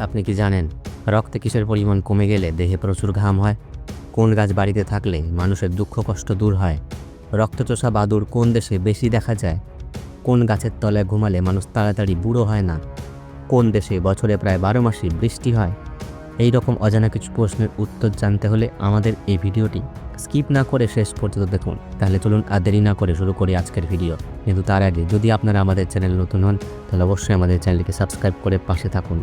আপনি কি জানেন, রক্তে কিসের পরিমাণ কমে গেলে দেহে প্রচুর ঘাম হয়? কোন গাছ বাড়িতে থাকলে মানুষের দুঃখ কষ্ট দূর হয়? রক্তচোষা বাদুর কোন দেশে বেশি দেখা যায়? কোন গাছের তলায় ঘুমালে মানুষ তাড়াতাড়ি বুড়ো হয় না? কোন দেশে বছরে প্রায় বারো মাসই বৃষ্টি হয়? এই রকম অজানা কিছু প্রশ্নের উত্তর জানতে হলে আমাদের এই ভিডিওটি স্কিপ না করে শেষ পর্যন্ত দেখুন। তাহলে চলুন আর দেরি না করে শুরু করি আজকের ভিডিও। কিন্তু তার আগে যদি আপনারা আমাদের চ্যানেল নতুন হন, তাহলে অবশ্যই আমাদের চ্যানেলকে সাবস্ক্রাইব করে পাশে থাকুন।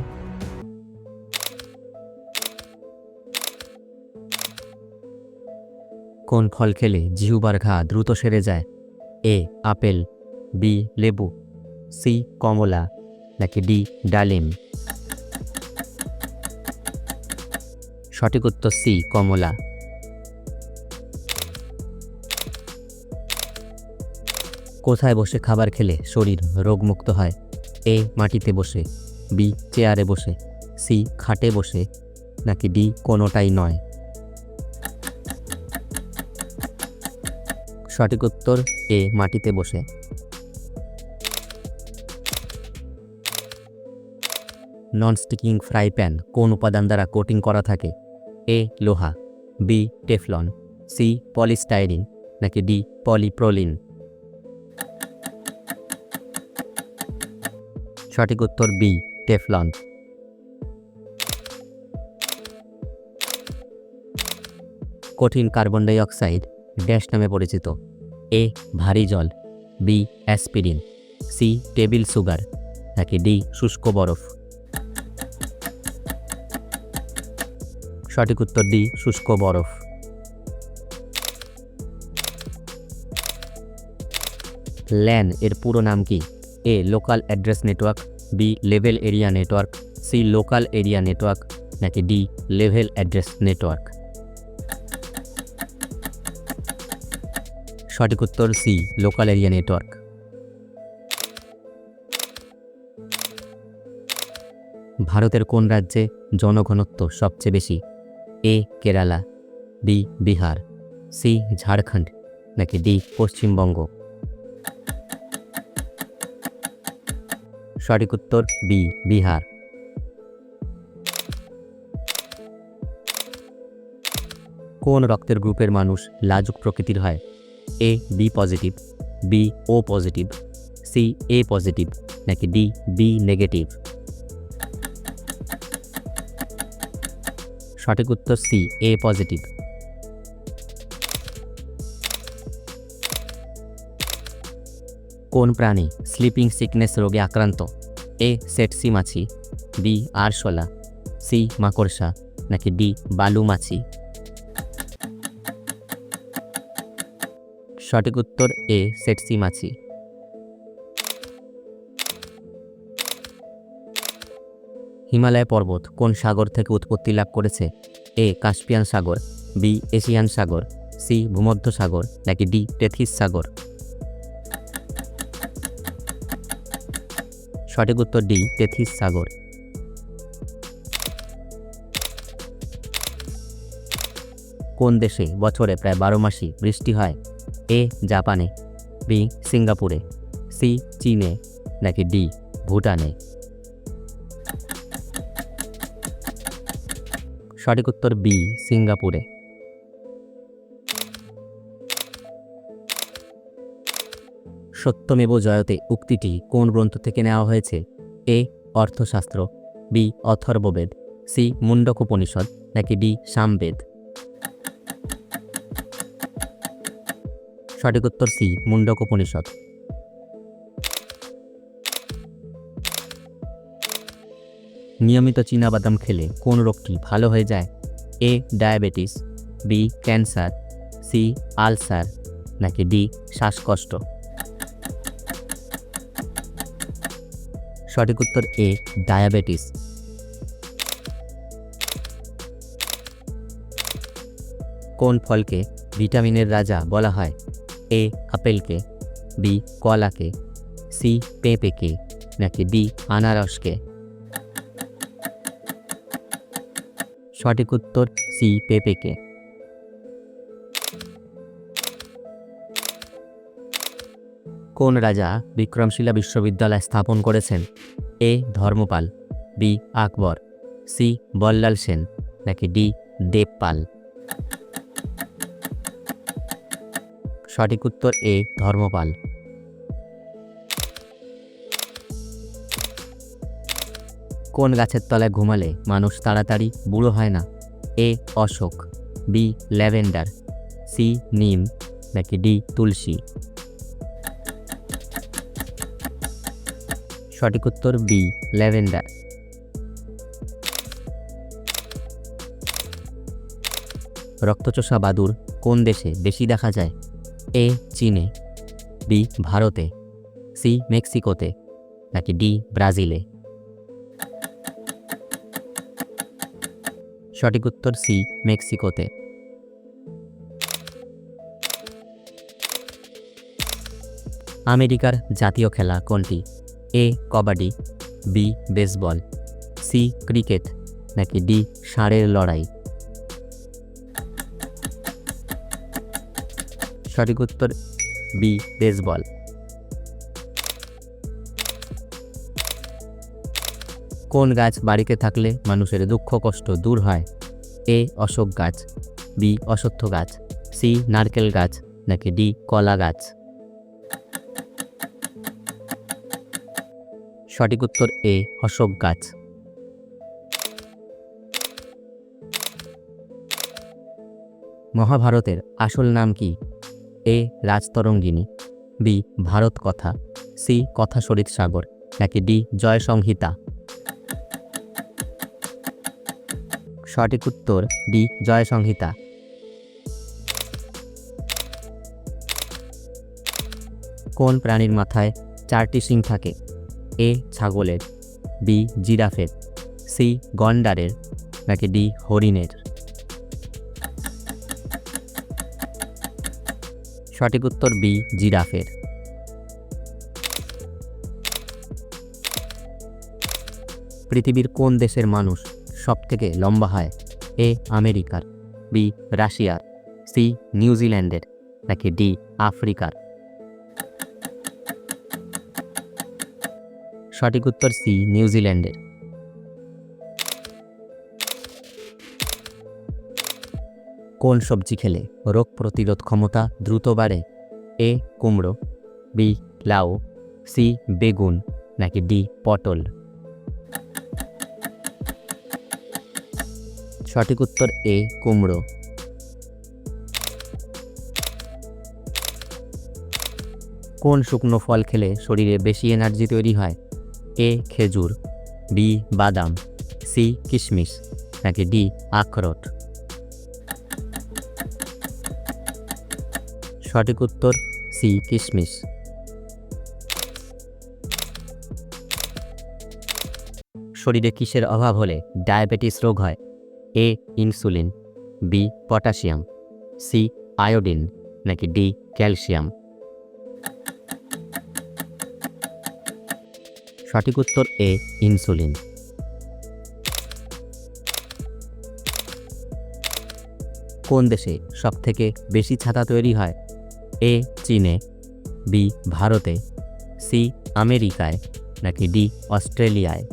কোন ফল খেলে জিহুবার ঘা দ্রুত সেরে যায়? এ, আপেল, বি, লেবু, সি, কমলা, নাকি ডি, ডালিম? সঠিক উত্তর সি, কমলা। কোথায় বসে খাবার খেলে শরীর রোগমুক্ত হয়? এ, মাটিতে বসে, বি, চেয়ারে বসে, সি, খাটে বসে, নাকি ডি, কোনোটাই নয়? সঠিক উত্তর এ মাটিতে বসে। নন স্টিকিং ফ্রাই প্যান কোন উপাদান দ্বারা কোটিং করা থাকে? এ, লোহা বি টেফলন সি পলিস্টাইরিন নাকি ডি পলিপ্রোলিন সঠিক উত্তর বি টেফলন কঠিন কার্বন ডাই অক্সাইড ড্যাশ নামে পরিচিত। এ, ভারী জল। B, aspirin. C, table sugar. নাকি ডি, শুষ্ক বরফ। সঠিক উত্তর ডি, শুষ্ক বরফ। ল্যান, এর পুরো নাম কি? A, local address network. B, level area network. C, local area network. নাকি ডি, লেভেল অ্যাড্রেস নেটওয়ার্ক। সঠিক উত্তর সি লোকাল এরিয়া নেটওয়ার্ক ভারতের কোন রাজ্যে জনঘনত্ব সবচেয়ে বেশি? A, Kerala, B, Bihar, C, Jharkhand, নাকি ডি, পশ্চিমবঙ্গ? সঠিক উত্তর বি, বিহার। কোন রক্তের গ্রুপের মানুষ লাজুক প্রকৃতির হয়? A B positive B O positive C A positive নাকি ডি বি নেগেটিভ সঠিক উত্তর সি এ পজিটিভ কোন প্রাণী স্লিপিং সিকনেস রোগে আক্রান্ত? এ সেটসি মাছি বি আরশোলা সি মাকড়সা, নাকি ডি বালু মাছি সঠিক উত্তর এ সেটসি মাছি। হিমালয় পর্বত কোন সাগর থেকে উৎপত্তি লাভ করেছে? এ, কাস্পিয়ান সাগর, বি, এশিয়ান সাগর, সি, ভূমধ্য সাগর, নাকি ডি, টেথিস সাগর? সঠিক উত্তর ডি, টেথিস সাগর। কোন দেশে বছরে প্রায় বারো মাসই বৃষ্টি হয়? এ, জাপানে, বি, সিঙ্গাপুরে, সি, চীনে, নাকি ডি, ভুটানে? সঠিক উত্তর বি, সিঙ্গাপুরে। সত্যমেব জয়তে উক্তিটি কোন গ্রন্থ থেকে নেওয়া হয়েছে? A, Arthashastra, B, Atharvaveda, C, Mundakopanishad, নাকি ডি, সামবেদ? সঠিক উত্তর সি মুন্ডকোপনিষদ নিয়মিত চীনাবাদাম খেলে কোন রোগটি ভালো হয়ে যায়? A, diabetes, B, cancer, C, ulcer, নাকি ডি, শ্বাসকষ্ট? সঠিক উত্তর এ, ডায়াবেটিস। কোন ফলকে ভিটামিনের রাজা বলা হয়? এ আপেলকে বি কলাকে সি পেঁপেকে নাকি ডি আনারসকে সঠিক উত্তর সি পেঁপেকে কোন রাজা বিক্রমশিলা বিশ্ববিদ্যালয় স্থাপন করেছেন? A Dharmapal B Akbar C Ballal Sen, নাকি ডি দেবপাল? সঠিক উত্তর এ, ধর্মপাল। কোন গাছের তলায় ঘুমালে মানুষ তাড়াতাড়ি বুড়ো হয় না? A, Ashok, B, lavender, C, নিম, নাকি ডি, তুলসী? সঠিক উত্তর বি, ল্যাভেন্ডার। রক্তচোষা বাদুর কোন দেশে বেশি দেখা যায়? এ, চীনে, বি, ভারতে, সি, মেক্সিকোতে, নাকি ডি, ব্রাজিলে? সঠিক উত্তর সি, মেক্সিকোতে। আমেরিকার জাতীয় খেলা কোনটি? A, kabaddi, B, baseball, C, cricket, নাকি ডি, ষাঁড়ের লড়াই? সঠিক উত্তর বি বেসবল কোন গাছ বাড়িতে থাকলে মানুষের দুঃখ কষ্ট দূর হয়? এ, অশোক গাছ, বি, অশ্বত্থ গাছ, সি, নারকেল গাছ, নাকি ডি, কলা গাছ? সঠিক উত্তর এ, অশোক গাছ। মহাভারতের আসল নাম কি? এ রাজতরঙ্গিনী, বি ভারত কথা, সি কথা শরীর সাগর, নাকি ডি জয় সংহিতা? সঠিক উত্তর ডি জয় সংহিতা। কোন প্রাণীর মাথায় চারটি শিং থাকে? এ ছাগলের, বি জিরাফের, সি গন্ডারের, নাকি ডি হরিণের? সঠিক উত্তর বি, জিরাফের। পৃথিবীর কোন দেশের মানুষ সবথেকে লম্বা হয়? এ, আমেরিকার, বি, রাশিয়ার, সি, নিউজিল্যান্ডের, নাকি ডি, আফ্রিকার? সঠিক উত্তর সি, নিউজিল্যান্ডের। কোন সবজি খেলে রোগ প্রতিরোধ ক্ষমতা দ্রুত বাড়ে? এ. কুমড়ো, বি. লাউ, সি. বেগুন, নাকি ডি. পটল? সঠিক উত্তর এ, কুমড়ো। কোন শুকনো ফল খেলে শরীরে বেশি এনার্জি তৈরি হয়? এ. খেজুর, বি. বাদাম, সি. কিশমিশ, নাকি ডি. আখরোট? সঠিক উত্তর সি কিশমিশ শরীরে কিসের অভাব হলে ডায়াবেটিস রোগ হয়? A, insulin, B, potassium, C, iodine, নাকি ডি, ক্যালসিয়াম। সঠিক উত্তর এ, ইনসুলিন। কোন দেশে সবথেকে বেশি ছাতা তৈরি হয়? এ চীনে, বি ভারতে, সি আমেরিকায়, নাকি ডি অস্ট্রেলিয়ায়?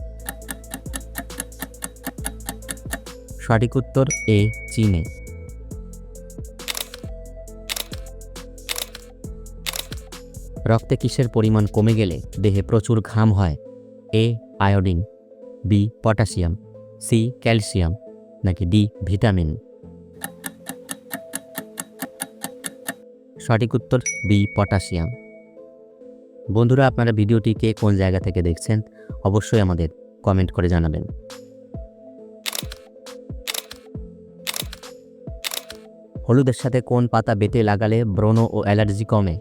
সঠিক উত্তর এ চীনে। রক্তে কিসের পরিমাণ কমে গেলে দেহে প্রচুর ঘাম হয়? A iodine, B potassium, C calcium, নাকি ডি ভিটামিন? সঠিক উত্তর বি, পটাশিয়াম। বন্ধুরা, আপনারা ভিডিওটি কে কোন জায়গা থেকে দেখছেন অবশ্যই আমাদের কমেন্ট করে জানাবেন। হলুদের সাথে কোন পাতা বেটে লাগালে ব্রণ ও অ্যালার্জি কমে?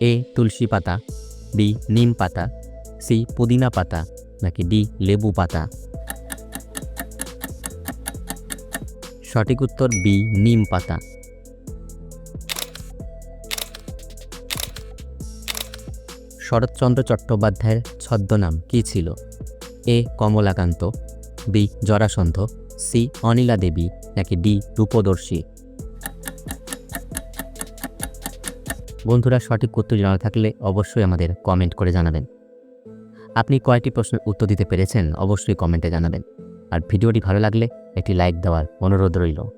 এ, তুলসী পাতা, বি, নিম পাতা, সি, পুদিনা পাতা, নাকি ডি, লেবু পাতা? সঠিক উত্তর বি, নিম পাতা। শরৎচন্দ্র চট্টোপাধ্যায়ের ছদ্মনাম কী ছিল? A. Kamalakanta, B. Jarasandha, C. Anila Devi নাকি ডি. রূপদর্শী? বন্ধুরা, সঠিক উত্তর জানা থাকলে অবশ্যই আমাদের কমেন্ট করে জানাবেন। আপনি কয়টি প্রশ্নের উত্তর দিতে পেরেছেন অবশ্যই কমেন্টে জানাবেন। আর ভিডিওটি ভালো লাগলে একটি লাইক দেওয়ার অনুরোধ রইল।